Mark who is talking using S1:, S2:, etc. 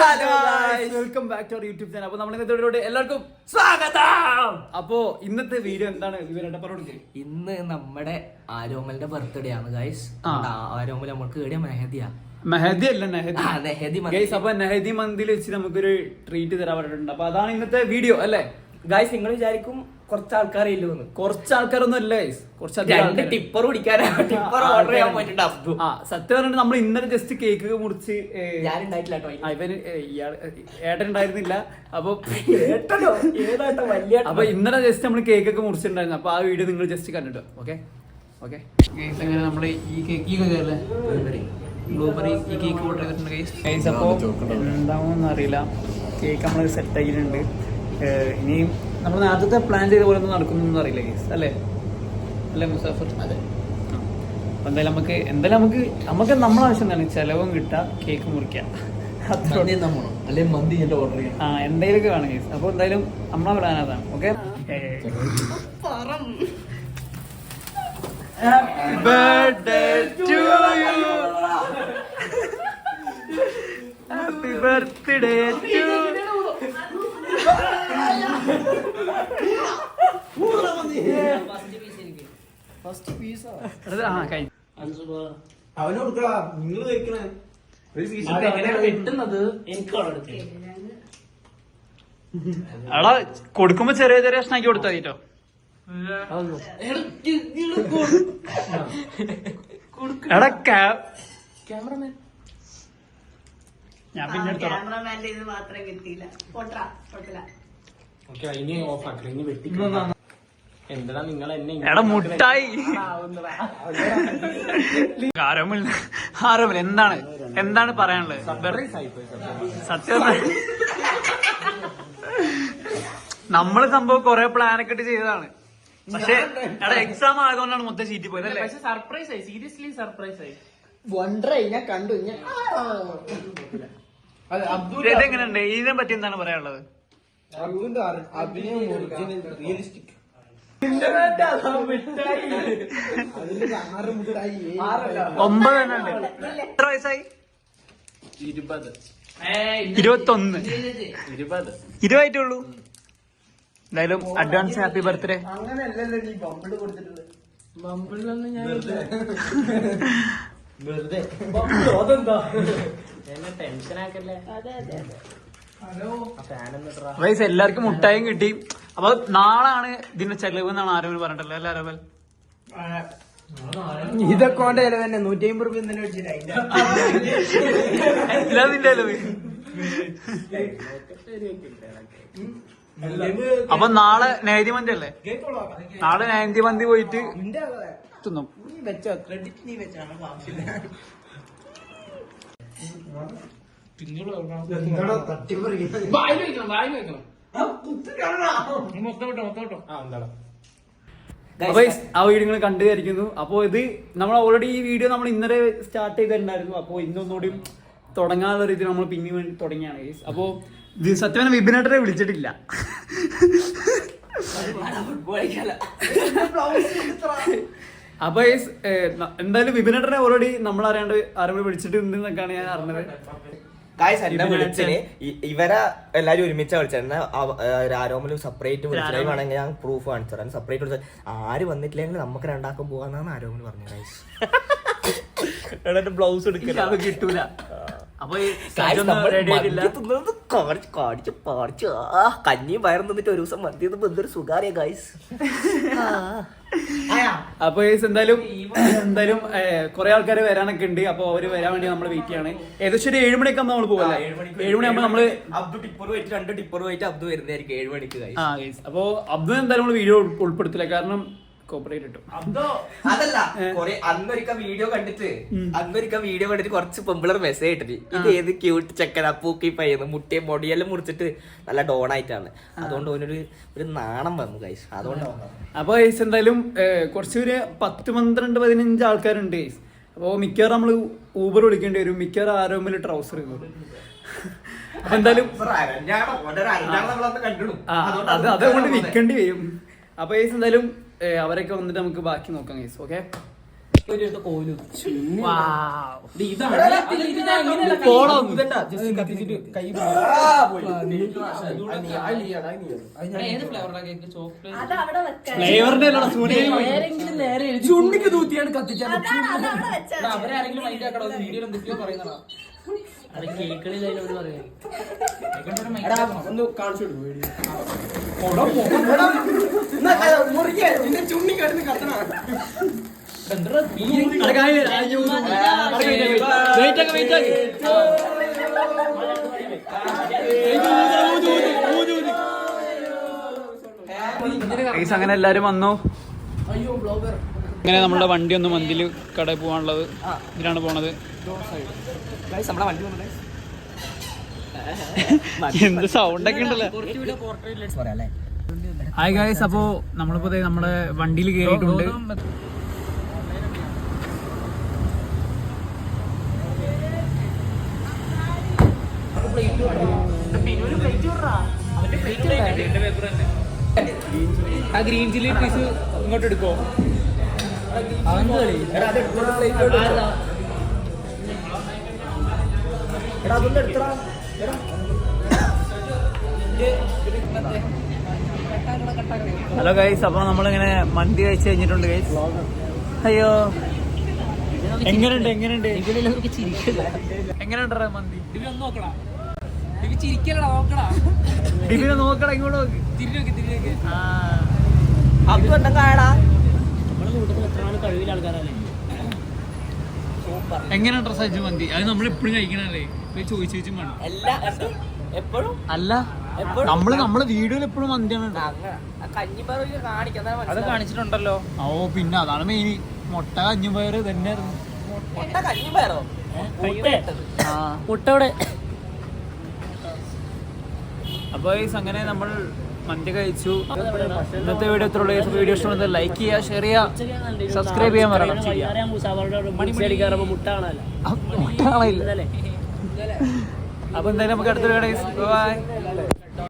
S1: Welcome back to our YouTube channel അപ്പൊ നമ്മൾ ഇന്നത്തെ എല്ലാവർക്കും സ്വാഗതം. അപ്പോ ഇന്നത്തെ വീഡിയോ എന്താണ്? വിവരട്ടെ പറഞ്ഞു
S2: ഇന്ന് നമ്മുടെ ആരോമലിന്റെ ബർത്ത്ഡേ ആണ് ഗൈസ്. ആരോമൽ നമ്മൾക്ക് കേടിയ മെഹദിയാ
S1: മെഹദി അല്ല നെഹദി. ഗൈസ് അപ്പൊ നെഹദി മന്തിൽ വെച്ച് നമുക്കൊരു ട്രീറ്റ് തരാൻ പറഞ്ഞിട്ടുണ്ട്. അപ്പൊ അതാണ് ഇന്നത്തെ വീഡിയോ അല്ലേ?
S2: ഗൈസ് നിങ്ങൾ വിചാരിക്കും കുറച്ച് ആൾക്കാരില്ലെന്ന്
S1: കുറച്ച് ആൾക്കാരൊന്നും അല്ല ഗൈസ് കുറച്ച് അധികം
S2: രണ്ട്
S1: ആൾക്കാര്.
S2: ടിപ്പർ ടിപ്പർ ഓർഡർ ചെയ്യാൻ പോയിട്ടുണ്ട് അബ്ദു.
S1: ആ സത്യം പറഞ്ഞിട്ട് നമ്മൾ ഇന്നലെ ജസ്റ്റ് കേക്ക് മുറിച്ച് ഏ,
S2: ഞാൻ ഉണ്ടായിട്ടില്ല കേട്ടോ
S1: ആ, ഇവന് ഏ, ഇയാൾ ഏട്ടൻ ഉണ്ടായിരുന്നില്ല അപ്പൊ
S2: ഏട്ടനോ? ഏതാട്ടോ വലിയ
S1: അപ്പൊ ഇന്നലെ ജസ്റ്റ് നമ്മൾ കേക്ക് ഒക്കെ മുറിച്ചിട്ടുണ്ടായിരുന്നു. അപ്പൊ ആ വീഡിയോ നിങ്ങൾ ജസ്റ്റ് കണ്ടിട്ടോ ഓക്കെ ഓക്കെ അങ്ങനെ നമ്മൾ ഈ കേക്ക് ഈ കേക്ക് ബ്ലൂബെറി ഈ കേക്ക് ഓർഡർ ചെയ്തിട്ടുണ്ട് ഗൈസ് ഗൈസ് അപ്പോൾ എന്താണെന്ന് അറിയില്ല കേക്ക് നമ്മൾ സെറ്റ് ആക്കിയിട്ടുണ്ട്. ഏഹ് ഇനിയും നമ്മൾ നേരത്തെ പ്ലാൻ ചെയ്ത പോലെ ഒന്നും നടക്കുന്നൊന്നും അറിയില്ല കേസ് അല്ലേ? അല്ലേ മുസാഫർ? അതെ. അപ്പൊ എന്തായാലും നമുക്ക് എന്തായാലും നമുക്ക് നമുക്ക് നമ്മളെ ആവശ്യം എന്താണ്? ചെലവും കിട്ടുക കേക്ക് മുറിക്കുക.
S2: അല്ലെ മന്തി ഞാൻ ഓർഡർ ചെയ്യാം
S1: ആ എന്തെങ്കിലുമൊക്കെ വേണം ഗൈസ് അപ്പോൾ എന്തായാലും നമ്മളെ പ്ലാൻ അതാണ് okay birthday to you happy birthday to
S2: first
S3: കൊടുക്കടാ
S1: കൊടുക്കുമ്പോ ചെറിയ ചെറിയ സ്നാക്കി കൊടുത്താ ക്യാ-
S2: ക്യാമറമാൻ
S1: ഞാൻ പിന്നെ
S4: ക്യാമറമാന്റെ ഇത് മാത്രം കിട്ടിയില്ല.
S3: ഇനി ഓഫ് ഇനി എന്താ നിങ്ങൾ എന്നെ
S1: എടാ മുട്ടായി. ആരോമൽ ആരോമൽ എന്താണ്? എന്താണ് പറയാനുള്ളത്? സത്യം നമ്മൾ സംഭവം കൊറേ പ്ലാനൊക്കെ ഇട്ട് ചെയ്തതാണ്. പക്ഷെ എടാ എക്സാം ആയതുകൊണ്ടാണ് മൊത്തം ചീറ്റി പോയത് അല്ലേ?
S2: സർപ്രൈസ് ആയി. സീരിയസ്ലി സർപ്രൈസ് ആയി.
S4: വണ്ടറായി ഞാൻ കണ്ടു ഞാൻ
S1: ഇതെങ്ങനെയുണ്ട് ഇതിനെ പറ്റി എന്താണ് പറയാനുള്ളത്?
S3: അഭിനയം ഒറിജിനൽ റിയലിസ്റ്റിക്
S1: എത്ര വയസ്സായി?
S3: ഇരുപത്.
S1: ഇരുപത്തൊന്ന്.
S3: ഇരുപത്.
S1: ഇരുപതായിട്ടുള്ളൂ. എന്തായാലും അഡ്വാൻസ് ഹാപ്പി ബർത്ത്ഡേ
S4: അങ്ങനെയല്ലല്ലോ നീ ബമ്പിൾ കൊടുത്തിട്ടുള്ളത്.
S2: ബമ്പിളിലൊന്നും ഞാൻ
S3: വെറുതെ.
S2: അതെന്താ? എന്നെ ടെൻഷൻ ആക്കല്ലേ?
S4: അതെ അതെ അതെ.
S1: വയസ്സ് എല്ലാവർക്കും മുട്ടായും കിട്ടി. അപ്പൊ നാളാണ് ഇതിന്റെ ചെലവ് എന്നാണ് ആരോമൽ പറഞ്ഞിട്ടല്ലോ അല്ലേ ആരോമൽ
S4: ഇതൊക്കെ ചെലവ് തന്നെ. നൂറ്റി അമ്പത് റുപ്യ തന്നെ വെച്ചിട്ട്
S1: ഇല്ല. നിന്റെ ചെലവ്. അപ്പൊ നാളെ നൈതി മന്തി അല്ലേ? നാളെ നൈതി മന്തി പോയിട്ട് തിന്നും.
S4: വെച്ചോ. ക്രെഡിറ്റ് നീ വെച്ചാണ് ആവശ്യമില്ല
S1: അപ്പൊ guys, ആ വീഡിയോ നിങ്ങൾ കണ്ടു വിചാരിക്കുന്നു. അപ്പൊ ഇത് നമ്മൾ ഓൾറെഡി ഈ വീഡിയോ നമ്മൾ ഇന്നലെ സ്റ്റാർട്ട് ചെയ്തിട്ടുണ്ടായിരുന്നു. അപ്പൊ ഇന്നൊന്നുകൂടി തുടങ്ങാനുള്ള രീതിയിൽ നമ്മൾ പിന്നെ വേണ്ടി തുടങ്ങിയാണ് ഇത് സത്യം വിപിനേട്ടനെ വിളിച്ചിട്ടില്ല. അപ്പൊ എന്തായാലും വിപിനേട്ടനെ ഓൾറെഡി നമ്മൾ അറിയാണ്ട് ആരും വിളിച്ചിട്ടുണ്ട് എന്നൊക്കെയാണ് ഞാൻ അറിഞ്ഞത്.
S5: ഗായ്സ് എന്നെ ഇ- ഇവരെ എല്ലാരും ഒരുമിച്ച വിളിച്ചത് എന്നെ ആരോമലും സെപ്പറേറ്റ് വിളിച്ചത്. വേണമെങ്കിൽ ഞാൻ പ്രൂഫ് കാണിച്ചു തരാം. സെപ്പറേറ്റ് വിളിച്ചത്. ആര് വന്നിട്ടില്ലെങ്കിൽ നമുക്ക് രണ്ടാക്കം പോവാന്നാണ് ആരോമൽ പറഞ്ഞത് ഗൈസ് ബ്ലൗസ് എടുക്കില്ല
S1: കിട്ടൂല. അപ്പൊ
S5: കാണിച്ച് കാണിച്ച് ആ കഞ്ഞിയും വയറും നിന്നിട്ട് ഒരു ദിവസം മന്തി എന്തൊരു സുഖാരിയ ഗൈസ്
S1: അപ്പൊ എന്തായാലും എന്തായാലും കുറെ ആൾക്കാർ വരാനൊക്കെ ഉണ്ട്. അപ്പൊ അവർ വരാൻ വേണ്ടി നമ്മൾ വെയിറ്റ് ചെയ്യാണ്. ഏകദേശം ഒരു ഏഴുമണിയൊക്കെ നമ്മൾ പോകല്ലേ ഏഴുമണിയാകുമ്പോ നമ്മൾ
S5: അബ്ദു ടിപ്പർ പോയിട്ട് രണ്ട് ടിപ്പർ പോയിട്ട് അബ്ദു വരുന്നതായിരിക്കും ഏഴ് മണിക്ക്
S1: അപ്പൊ അബ്ദു എന്തായാലും നമ്മൾ വീഡിയോ ഉൾപ്പെടുത്തില്ല. കാരണം കോപ്പറേറ്റ് കിട്ടും
S5: അതല്ല കൊറേ അന്നൊരിക്ക വീഡിയോ കണ്ടിട്ട് അന്നൊരിക്ക വീഡിയോ കണ്ടിട്ട് കുറച്ച് പെമ്പിളർ മെസ്സേജ് ഇട്ടിട്ട്. ഇത് ഏത് ക്യൂട്ട് ചെക്കനാ പൂക്കി പയ്യുന്നു മുട്ടിയെ മൊടിയെല്ലാം മുറിച്ചിട്ട് നല്ല ഡോൺ ആയിട്ടാണ്. അതുകൊണ്ട് ഓനൊരു ഒരു നാണം വന്നു കൈസ് അതുകൊണ്ടാണ്
S1: അപ്പൊ കൈസ് എന്തായാലും കുറച്ചൊരു കുറച്ച് ഒരു പത്ത് പന്ത്രണ്ട് പതിനഞ്ച് ആൾക്കാരുണ്ട് കൈസ് അപ്പോൾ മിക്കവാറും നമ്മൾ ഊബർ വിളിക്കേണ്ടി വരും. മിക്കവാറും ആരോമിൽ ട്രൗസർ അപ്പൊ എന്തായാലും അത് അതുകൊണ്ട് വിൽക്കേണ്ടി വരും. അപ്പൊ എന്തായാലും അവരൊക്കെ വന്നിട്ട് നമുക്ക് ബാക്കി നോക്കാം ഗൈസ് ഓക്കെ
S2: ചുണ്ടിക്ക് തൂത്തിയാണ്
S6: വെച്ചാൽ
S2: അവരാരെങ്കിലും മൈൻഡ് ആക്കടോ വീഡിയോ എന്തൊക്കെയോ പറയുന്നതാ
S3: ഒന്ന് കാണിച്ചു കൊടുക്കും വീഡിയോ
S4: നിന്റെ ചുണ്ണി കിടന്ന് കത്തണ
S1: ഗൈസ് അങ്ങനെ എല്ലാരും വന്നു അങ്ങനെ നമ്മുടെ വണ്ടി ഒന്ന് മന്തിൽ കടയിൽ പോകാനുള്ളത് ഇതിലാണ് പോണത്.
S5: നമ്മളെ വണ്ടി വന്നത്.
S1: എന്ത് സൗണ്ട് ഒക്കെ ഉണ്ടല്ലോ. ഹായ് ഗായ്സ് അപ്പോ നമ്മളിപ്പോ ദേ നമ്മുടെ വണ്ടിയിൽ കയറിയിട്ടുണ്ട് ആ ഗ്രീൻ ചില്ലി പീസ് ഇങ്ങോട്ട് എടുക്കോ ഹലോ ഗൈസ് അപ്പൊ നമ്മളിങ്ങനെ മന്തി കഴിച്ചു കഴിഞ്ഞിട്ടുണ്ട് ഗൈസ് അയ്യോ. എങ്ങനെയുണ്ട് എങ്ങനെയുണ്ട്? എങ്ങനെയുണ്ടോ മന്തി?
S2: നോക്കടാ
S1: ഇങ്ങോട്ട് നോക്ക്.
S2: നോക്കി തിരിഞ്ഞോക്ക്
S1: ആ.
S5: അപ്പൊ എന്താ കാടാ
S2: നമ്മളെ കൂട്ടത്തിൽ എത്ര ആൾ കഴിവില്ല ആൾക്കാരല്ലേ?
S1: എങ്ങനെയുണ്ടോ സജ്ജു മന്തി? അത് നമ്മൾ എപ്പോഴും കഴിക്കണല്ലേ ഇപ്പൊ ചോദിച്ചു ചോദിച്ചും വേണം.
S5: എല്ലാ എപ്പോഴും?
S1: അല്ല നമ്മൾ നമ്മൾ വീഡിയോയിൽ എപ്പോഴും മന്തിയാണ് അത് കാണിച്ചിട്ടുണ്ടല്ലോ. ഓ പിന്നെ അതാണ് മെയിൻ മുട്ട കഞ്ഞും പയറ് തന്നെയായിരുന്നു
S5: കഞ്ഞിപ്പയറോ?
S1: ആ.
S2: മുട്ടവിടെ
S1: അപ്പോൾ ഈ അങ്ങനെ നമ്മൾ മന്തി കഴിച്ചു. ഇന്നത്തെ വീഡിയോ എത്ര വീഡിയോ ഇഷ്ടപ്പെടുന്നത് ലൈക്ക് ചെയ്യുക ഷെയർ ചെയ്യുക സബ്സ്ക്രൈബ് ചെയ്യാൻ പറയണം
S2: മുട്ട? കാണാനല്ല
S1: മുട്ട കളയില്ല അപ്പൊ എന്തായാലും നമുക്ക് അടുത്തൊരു ബൈ